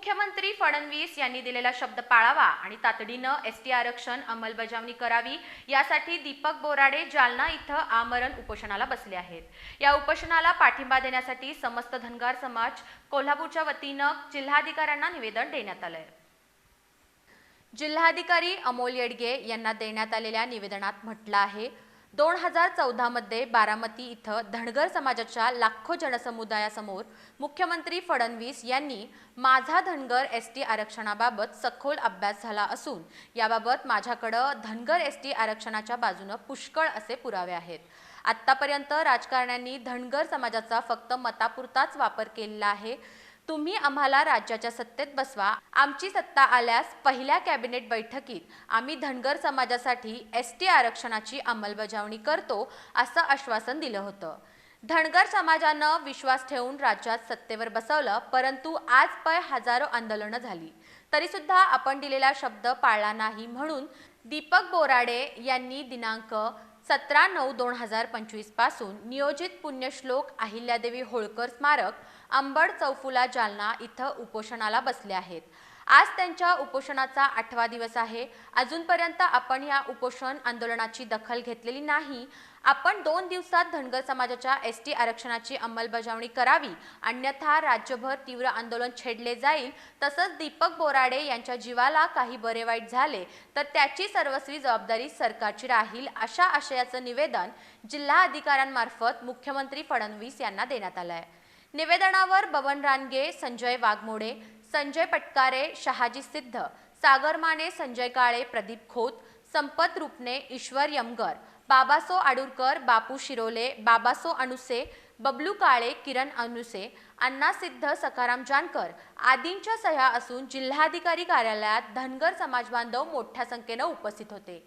मुख्यमंत्री फडणवीस यांनी दिलेला शब्द पाळावा आणि तातडीनं एस टी आरक्षण अंमलबजावणी करावी यासाठी दीपक बोराडे जालना इथं आमरण उपोषणाला बसले आहेत. या उपोषणाला पाठिंबा देण्यासाठी समस्त धनगर समाज कोल्हापूरच्या वतीनं जिल्हाधिकाऱ्यांना निवेदन देण्यात आलंय. जिल्हाधिकारी अमोल येडगे यांना देण्यात आलेल्या निवेदनात म्हटलं आहे दोन हजार चौदामध्ये बारामती इथं धनगर समाजाच्या लाखो जनसमुदायासमोर मुख्यमंत्री फडणवीस यांनी माझा धनगर एस टी आरक्षणाबाबत सखोल अभ्यास झाला असून याबाबत माझ्याकडं धनगर एस टी आरक्षणाच्या बाजूनं पुष्कळ असे पुरावे आहेत. आत्तापर्यंत राजकारण्यांनी धनगर समाजाचा फक्त मतापुरताच वापर केलेला आहे. तुम्ही आम्हाला राज्याच्या सत्तेत बसवा. आमची सत्ता आल्यास पहिल्या कॅबिनेट बैठकीत आम्ही धनगर समाजासाठी एस टी आरक्षणाची अंमलबजावणी करतो असं आश्वासन दिलं होतं. धनगर समाजानं विश्वास ठेवून राज्यात सत्तेवर बसवलं परंतु आज पय हजारो आंदोलनं झाली. तरी सुद्धा आपण दिलेला शब्द पाळला नाही म्हणून दीपक बोराडे यांनी दिनांक सतरा नऊ दोन हजार पंचवीसपासून नियोजित पुण्यश्लोक अहिल्यादेवी होळकर स्मारक अंबड चौफुला जालना इथं उपोषणाला बसले आहेत. आज त्यांच्या उपोषणाचा आठवा दिवस आहे. अजूनपर्यंत आपण या उपोषण आंदोलनाची दखल घेतलेली नाही. आपण दोन दिवसात धनगर समाजाच्या एस टी आरक्षणाची अंमलबजावणी करावी. अन्यथा राज्यभर तीव्र आंदोलन छेडले जाईल. तसंच दीपक बोराडे यांच्या जीवाला काही बरे वाईट झाले तर त्याची सर्वस्वी जबाबदारी सरकारची राहील अशा आशयाचं निवेदन जिल्हा अधिकाऱ्यांमार्फत मुख्यमंत्री फडणवीस यांना देण्यात आलं आहे निवेदनावर बबन रानगे संजय वाघमोडे संजय पटकारे शहाजी सिद्ध सागर माने संजय काळे प्रदीप खोत संपत रूपने ईश्वर यमगर बाबासो आडुरकर बापू शिरोले बाबासो अणुसे बबलू काळे किरण अनुसे अण्णा सिद्ध सकाराम जानकर आदींच्या सह्या असून जिल्हाधिकारी कार्यालयात धनगर समाजबांधव मोठ्या संख्येनं उपस्थित होते.